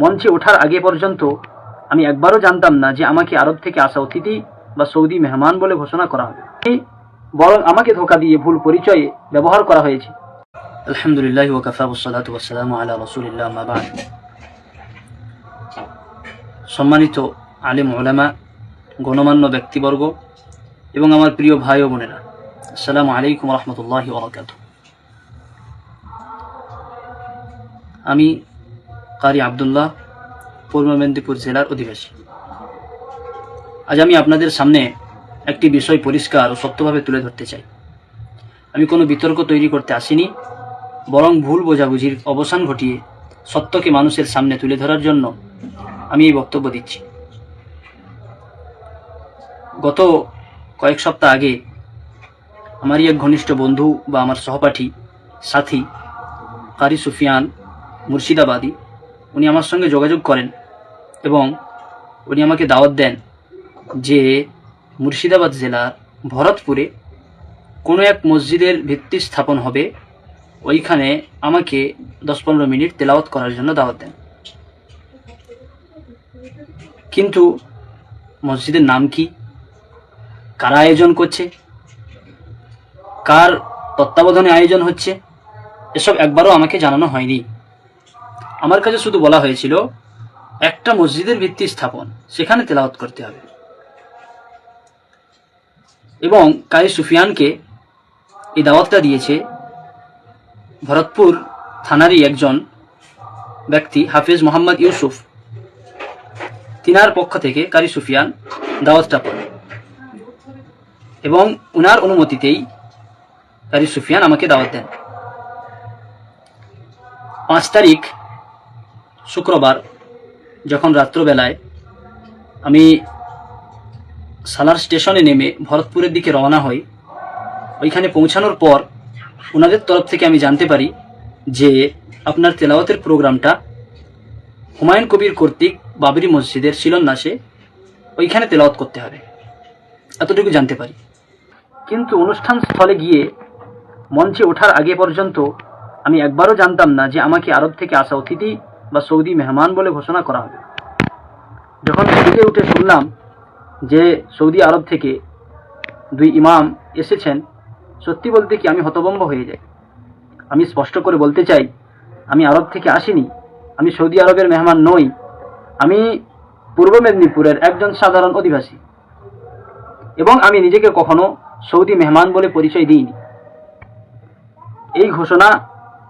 মঞ্চে ওঠার আগে পর্যন্ত আমি একবারও জানতাম না যে আমাকে আরব থেকে আসা অতিথি বা সৌদি মেহমান বলে ঘোষণা করা হবে। বরং আমাকে ধোকা দিয়ে ভুল পরিচয়ে ব্যবহার করা হয়েছে। আলহামদুলিল্লাহ আলা সম্মানিত আলিম ওলামা গণমান্য ব্যক্তিবর্গ এবং আমার প্রিয় ভাই ও বোনেরা, আসসালামু আলাইকুম রহমতুল্লাহ আমি কারি আবদুল্লাহ, পূর্ব মেদিনীপুর জেলার অধিবাসী। আজ আমি আপনাদের সামনে একটি বিষয় পরিষ্কার ও সত্যভাবে তুলে ধরতে চাই। আমি কোনো বিতর্ক তৈরি করতে আসিনি, বরং ভুল বোঝাবুঝির অবসান ঘটিয়ে সত্যকে মানুষের সামনে তুলে ধরার জন্য আমি এই বক্তব্য দিচ্ছি। গত কয়েক সপ্তাহ আগে আমারই এক ঘনিষ্ঠ বন্ধু বা আমার সহপাঠী, সাথী, কারি সুফিয়ান, মুর্শিদাবাদী উনি আমার সঙ্গে যোগাযোগ করেন এবং উনি আমাকে দাওয়াত দেন যে মুর্শিদাবাদ জেলার ভরতপুরে কোনো এক মসজিদের ভিত্তি স্থাপন হবে। ওইখানে আমাকে দশ পনেরো মিনিট তেলাওয়াত করার জন্য দাওয়াত দেন। কিন্তু মসজিদের নাম কি? কারা আয়োজন করছে? কার তত্ত্বাবধানে আয়োজন হচ্ছে? এসব একবারও আমাকে জানানো হয়নি। আমার কাছে শুধু বলা হয়েছিল, একটা মসজিদের ভিত্তি স্থাপন, সেখানে তেলাওয়াত করতে হবে। এবং কারি সুফিয়ানকে এই দাওয়াতটা দিয়েছে ভরতপুর থানারই একজন ব্যক্তি, হাফিজ মোহাম্মদ ইউসুফ। তিনার পক্ষ থেকে কারি সুফিয়ান দাওয়াতটা পড়ে। এবং উনার অনুমতিতেই কারি সুফিয়ান আমাকে দাওয়াত দেন। পাঁচ তারিখ শুক্রবার, যখন রাত্রবেলায় আমি সালার স্টেশনে নেমে ভরতপুরের দিকে রওনা হই, ওইখানে পৌঁছানোর পর ওনাদের তরফ থেকে আমি জানতে পারি যে আপনার তেলাওয়াতের প্রোগ্রামটা হুমায়ুন কবির কর্তৃক বাবরি মসজিদের শিলন্যাসে ওইখানে তেলাওয়াত করতে হবে। এতটুকু জানতে পারি। কিন্তু অনুষ্ঠান স্থলে গিয়ে মঞ্চে ওঠার আগে পর্যন্ত আমি একবারও জানতাম না যে আমাকে আরব থেকে আসা অতিথি বা সৌদি মেহমান বলে ঘোষণা করা হবে। যখন স্টেজে উঠে শুনলাম যে সৌদি আরব থেকে দুই ইমাম এসেছেন, সত্যি বলতে কি আমি হতভম্ব হয়ে যাই। আমি স্পষ্ট করে বলতে চাই, আমি আরব থেকে আসিনি, আমি সৌদি আরবের মেহমান নই, আমি পূর্ব মেদিনীপুরের একজন সাধারণ অধিবাসী এবং আমি নিজেকে কখনো সৌদি মেহমান বলে পরিচয় দিইনি। এই ঘোষণা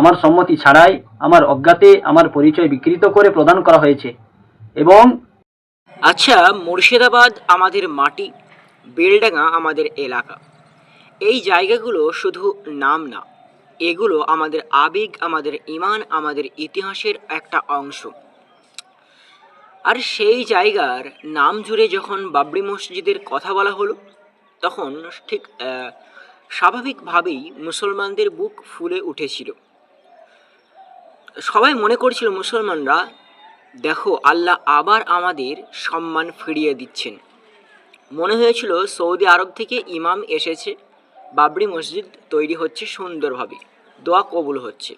আমার সম্মতি ছাড়াই আমার অজ্ঞাতে আমার পরিচয় বিকৃত করে প্রদান করা হয়েছে। এবং আচ্ছা মুর্শিদাবাদ আমাদের মাটি, বেলডাঙ্গা আমাদের এলাকা। এই জায়গাগুলো শুধু নাম না, এগুলো আমাদের আবেগ, আমাদের ইমান আমাদের ইতিহাসের একটা অংশ। আর সেই জায়গার নাম জুড়ে যখন বাবরি মসজিদের কথা বলা হলো, তখন ঠিক স্বাভাবিকভাবেই মুসলমানদের বুক ফুলে উঠেছিল। সবাই মনে করছিল মুসলমানরা, দেখো, আল্লাহ আবার আমাদের সম্মান ফিরিয়ে দিচ্ছেন। মনে হয়েছিল সৌদি আরব থেকে ইমাম এসেছে, বাবরি মসজিদ তৈরি হচ্ছে সুন্দরভাবে, দোয়া কবুল হচ্ছে।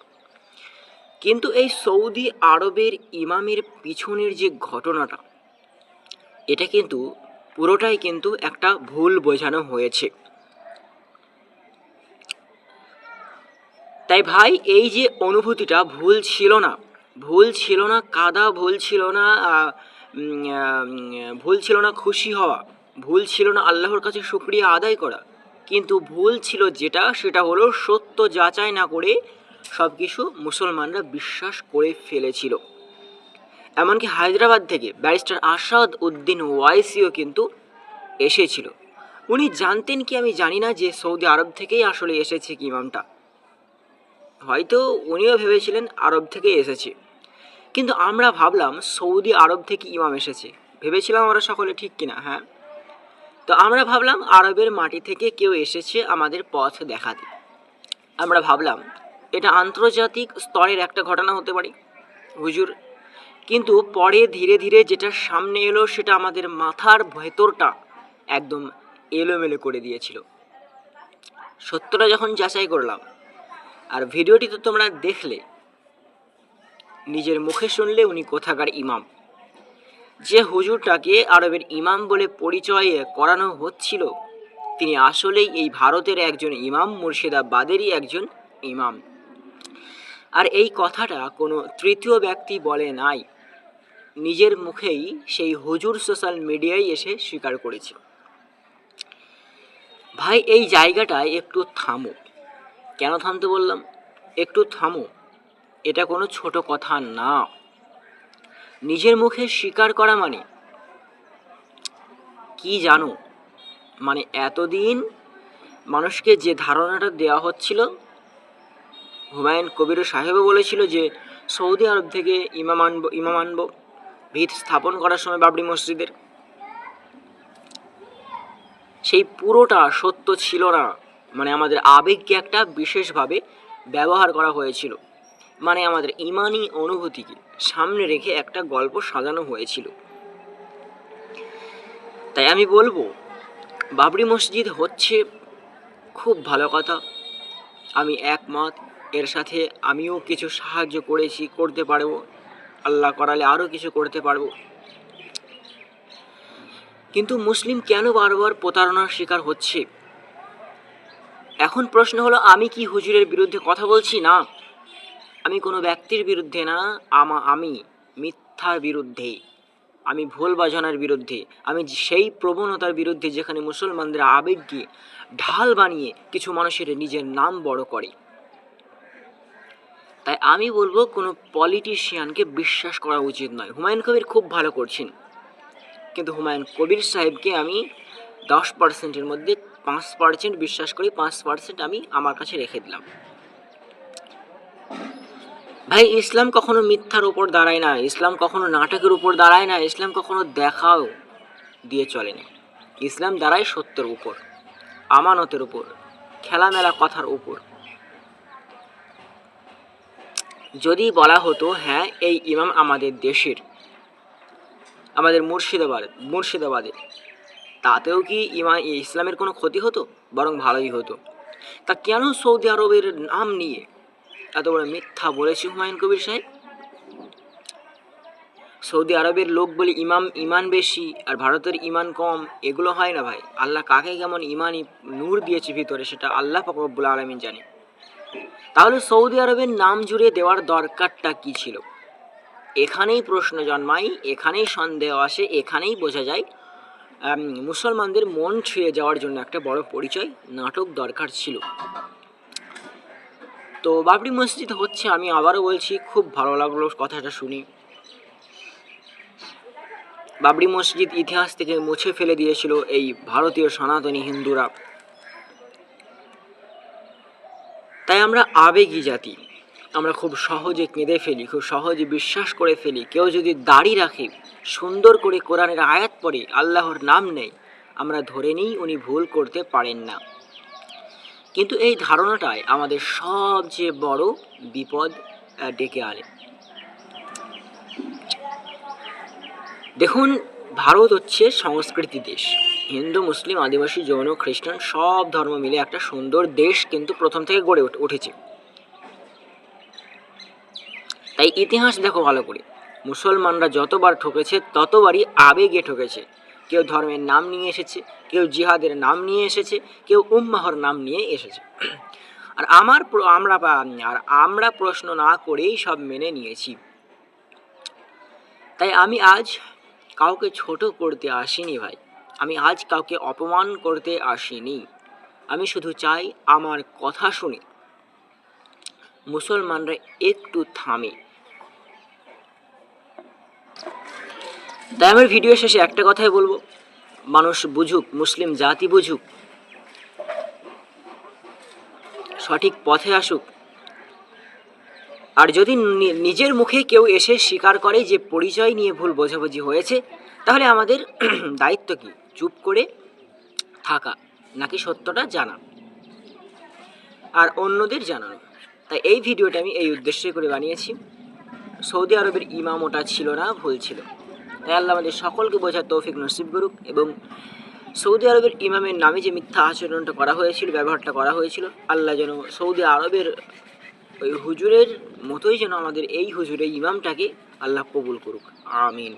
কিন্তু এই সৌদি আরবের ইমামের পিছনের যে ঘটনাটা, এটা কিন্তু পুরোটাই কিন্তু একটা ভুল বোঝানো হয়েছে। তাই ভাই, এই যে অনুভূতিটা ভুল ছিল না। ভুল ছিল না, কাদা, ভুল ছিল না ভুল ছিল না খুশি হওয়া। ভুল ছিল না আল্লাহর কাছে শুক্রিয়া আদায় করা। কিন্তু ভুল ছিল যেটা, সেটা হলো সত্য যাচাই না করে সব কিছু মুসলমানরা বিশ্বাস করে ফেলেছিল। এমনকি হায়দ্রাবাদ থেকে ব্যারিস্টার আসাদ উদ্দিন ওয়াইসিও কিন্তু এসেছিল। উনি জানতেন কি আমি জানি না যে সৌদি আরব থেকেই আসলে এসেছে কি ইমামটা। হয়তো উনিও ভেবেছিলেন আরব থেকে এসেছে। কিন্তু আমরা ভাবলাম সৌদি আরব থেকে ইমাম এসেছে। ভেবেছিলাম আমরা সকলে ঠিক কিনা হ্যাঁ? তো আমরা ভাবলাম আরবের মাটি থেকে কেউ এসেছে আমাদের পথ দেখাতে। আমরা ভাবলাম এটা আন্তর্জাতিক স্তরের একটা ঘটনা হতে পারে, হুজুর। কিন্তু পরে ধীরে ধীরে যেটা সামনে এলো সেটা আমাদের মাথার ভেতরটা একদম এলোমেলো করে দিয়েছিল। সত্যটা যখন যাচাই করলাম আর ভিডিওটি তো তোমরা দেখলে। নিজের মুখে শুনলে উনি কোথাকার ইমাম। যে হুজুরটাকে আরবের ইমাম বলে পরিচয় করানো হচ্ছিল, তিনি আসলেই এই ভারতের একজন ইমাম, মুর্শিদাবাদেরই একজন ইমাম। আর এই কথাটা কোনো তৃতীয় ব্যক্তি বলে নাই। নিজের মুখেই সেই হুজুর সোশ্যাল মিডিয়ায় এসে স্বীকার করেছে। ভাই, এই জায়গাটায় একটু থামো। কেন থামতে বললাম? একটু থামো। এটা কোনো ছোট কথা না। নিজের মুখে স্বীকার করা মানে? কি জানো? মানে এতদিন মানুষকে যে ধারণাটা দেওয়া হচ্ছিল, হুমায়ুন কবির সাহেবও বলেছিল যে সৌদি আরব থেকে ইমাম আনব ইমাম আনব ভিত স্থাপন করার সময় বাবরি মসজিদের। সেই পুরোটা সত্য ছিল না। মানে আমাদের আবেগকে একটা বিশেষভাবে ব্যবহার করা হয়েছিল। মানে আমাদের ইমানি অনুভূতিকে সামনে রেখে একটা গল্প সাজানো হয়েছিল। তাই আমি বলব, বাবরি মসজিদ হচ্ছে খুব ভালো কথা। আমি একমত, এর সাথে আমিও কিছু সাহায্য করেছি, করতে পারব। আল্লাহ করালে আরও কিছু করতে পারব। কিন্তু মুসলিম কেন বারবার প্রতারণার শিকার হচ্ছে? এখন প্রশ্ন হলো, আমি কি হুজুরের বিরুদ্ধে কথা বলছি? না। আমি কোনো ব্যক্তির বিরুদ্ধে না, আমা, আমি মিথ্যার বিরুদ্ধে। আমি ভুল বাজানোর বিরুদ্ধে। আমি সেই প্রবণতার বিরুদ্ধে যেখানে মুসলমানদের আবেগকে ঢাল বানিয়ে কিছু মানুষের নিজের নাম বড় করে। তাই আমি বলব, কোনো পলিটিশিয়ানকে বিশ্বাস করা উচিত নয়। হুমায়ুন কবির খুব ভালো করছেন। কিন্তু হুমায়ুন কবির সাহেবকে আমি দশ পার্সেন্টের মধ্যে পাঁচ পার্সেন্ট বিশ্বাস করি, পাঁচ পার্সেন্ট আমি আমার কাছে রেখে দিলাম। ভাই, ইসলাম কখনো মিথ্যার উপর দাঁড়ায় না, ইসলাম কখনো নাটকের উপর দাঁড়ায় না, ইসলাম কখনো দেখাও দিয়ে চলে না। ইসলাম দাঁড়ায় সত্যের উপর, আমানতের উপর, খেলামেলা কথার উপর। যদি বলা হতো হ্যাঁ এই ইমাম আমাদের দেশের, আমাদের মুর্শিদাবাদ, মুর্শিদাবাদের তাতেও কি ইমা ইসলামের কোনো ক্ষতি হতো? বরং ভালোই হতো। তা কেন সৌদি আরবের নাম নিয়ে এত বড় মিথ্যা বলেছে হুমায়ুন কবির সাহেব? সৌদি আরবের লোক বলে ইমাম ইমান বেশি আর ভারতের ইমান কম, এগুলো হয় না ভাই। আল্লাহ কাকে কেমন ইমানই নূর দিয়েছে ভিতরে, সেটা আল্লাহ পাকবুল আলমিন জানে। তাহলে সৌদি আরবের নাম জুড়ে দেওয়ার দরকারটা কি ছিল? এখানেই প্রশ্ন জন্মায়, এখানেই সন্দেহ আসে, এখানেই বোঝা যায় মুসলমানদের মন ছুঁয়ে যাওয়ার জন্য একটা বড় পরিচয়, নাটক দরকার ছিল। তো বাবরি মসজিদ হচ্ছে, আমি আবারও বলছি, খুব ভালো লাগল কথাটা শুনি। বাবরি মসজিদ ইতিহাস থেকে মুছে ফেলে দিয়েছিল এই ভারতীয় সনাতনী হিন্দুরা। তাই আমরা আবেগী জাতি। আমরা খুব সহজে কেঁদে ফেলি, খুব সহজে বিশ্বাস করে ফেলি। কেউ যদি দাড়ি রাখে, সুন্দর করে কোরআনের আয়াত পড়ে, আল্লাহর নাম নেয়, আমরা ধরে নিই উনি ভুল করতে পারেন না। কিন্তু এই ধারণাটাই আমাদের সবচেয়ে বড় বিপদ ডেকে আনে। দেখুন, ভারত হচ্ছে সংস্কৃতি দেশ। হিন্দু, মুসলিম, আদিবাসী, জৈন, খ্রিস্টান সব ধর্ম মিলে একটা সুন্দর দেশ কিন্তু প্রথম থেকে গড়ে উঠে- উঠেছে। তাই ইতিহাস দেখো ভালো করে। মুসলমানরা যতবার ঠকেছে, ততবারই আবেগে ঠকেছে। কেউ ধর্মের নাম নিয়ে এসেছে, কেউ জিহাদের নাম নিয়ে এসেছে, কেউ উম্মাহর নাম নিয়ে এসেছে। আর আমার আমরা আর আমরা প্রশ্ন না করেই সব মেনে নিয়েছি। তাই আমি আজ কাউকে ছোট করতে আসিনি ভাই। আমি আজ কাউকে অপমান করতে আসিনি। আমি শুধু চাই আমার কথা শুনে। মুসলমানরা একটু থামে। তাই আমার ভিডিও শেষে একটা কথাই বলব। মানুষ বুঝুক, মুসলিম জাতি বুঝুক, সঠিক পথে আসুক। আর যদি নিজের মুখে কেউ এসে স্বীকার করে যে পরিচয় নিয়ে ভুল বোঝাবুঝি হয়েছে, তাহলে আমাদের দায়িত্ব কি? চুপ করে থাকা, নাকি সত্যটা জানা? আর অন্যদের জানানো। তাই এই ভিডিওটা আমি এই উদ্দেশ্যে করে বানিয়েছি। সৌদি আরবের ইমাম ওটা ছিল না, ভুল ছিল। তাই আল্লাহ আমাদের সকলকে বোঝার তৌফিক নসিব করুক এবং সৌদি আরবের ইমামের নামে যে মিথ্যা আচরণটা করা হয়েছিল, ব্যবহারটা করা হয়েছিল, আল্লাহ যেন সৌদি আরবের ওই হুজুরের মতোই যেন আমাদের এই হুজুরের ইমামটাকে আল্লাহ কবুল করুক। আমিন।